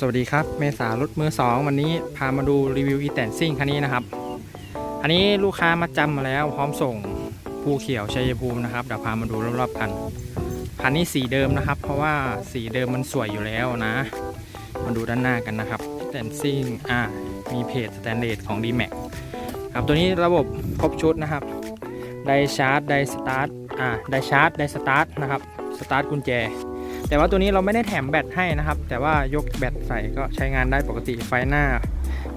สวัสดีครับ เมษารถมือสองวันนี้พามาดูรีวิวอีแตนซิ่งคันนี้นะครับ อันนี้ลูกค้ามาจำมาแล้วพร้อมส่งภูเขียวชัยภูมินะครับเดี๋ยวพามาดูรอบๆคันคันนี้สีเดิมนะครับ เพราะว่าสีเดิมมันสวยอยู่แล้วนะ มาดูด้านหน้ากันนะครับอีแตนซิ่งอ่ามีเพจสแตนเลสของ d m a x ครับตัวนี้ระบบครบชุดนะครับไดชาร์จไดสตาร์ทอ่าไดชาร์จไดสตาร์ทนะครับสตาร์ทกุญแจ แต่ว่าตัวนี้เราไม่ได้แถมแบตให้นะครับ แต่ว่ายกแบตใส่ก็ใช้งานได้ปกติไฟหน้า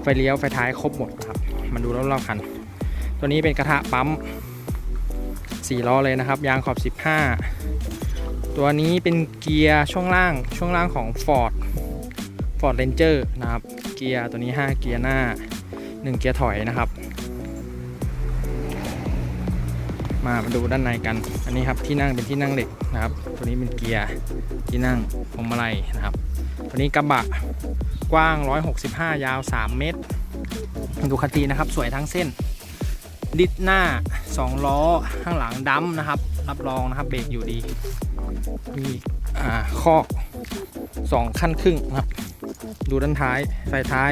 ไฟเลี้ยวไฟท้ายครบหมดครับมาดูรอบๆคัน ตัวนี้เป็นกระทะปั๊ม4ล้อเลยนะครับ ยางขอบ 15 ตัวนี้เป็นเกียร์ช่วงล่างช่วงล่างของ Ford Ford Ranger นะครับ เกียร์ตัวนี้ 5 เกียร์หน้า 1 เกียร์ถอยนะครับ มามาดูด้านในกัน อันนี้ครับที่นั่งเป็นที่นั่งเหล็กนะครับ ตัวนี้เป็นเกียร์ที่นั่งพวงมาลัยนะครับ ตัวนี้กระบะกว้าง 165 ยาว 3 เมตร ดูคตินะครับ สวยทั้งเส้น ดิดหน้า 2 ล้อ ข้างหลังดัมนะครับ รับรองนะครับเบรกอยู่ดี มีอ่าคอก 2 ขั้นครึ่งนะครับ ดูด้านท้าย ไฟท้าย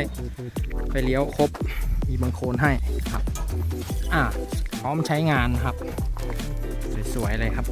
ไฟเลี้ยวครบ มีบางโคลนให้ครับ อ่าพร้อมใช้งานครับ สวยๆเลยครับ